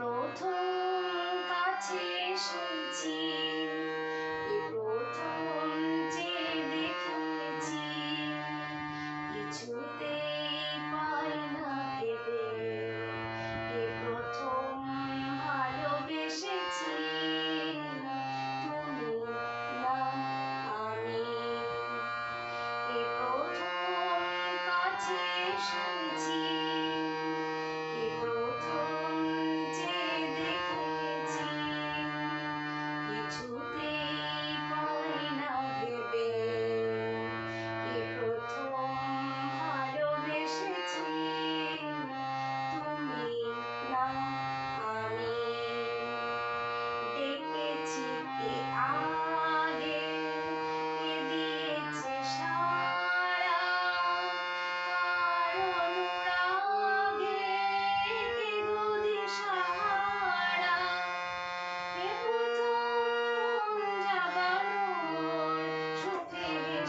প্রথম কাছে শুনছি প্রথম যে দেখেছি কিছুতেই পাই না ভেবে এ প্রথম ভালোবেসেছি। তুমি না, আমি এ প্রথম কাছে শুনছি।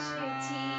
事情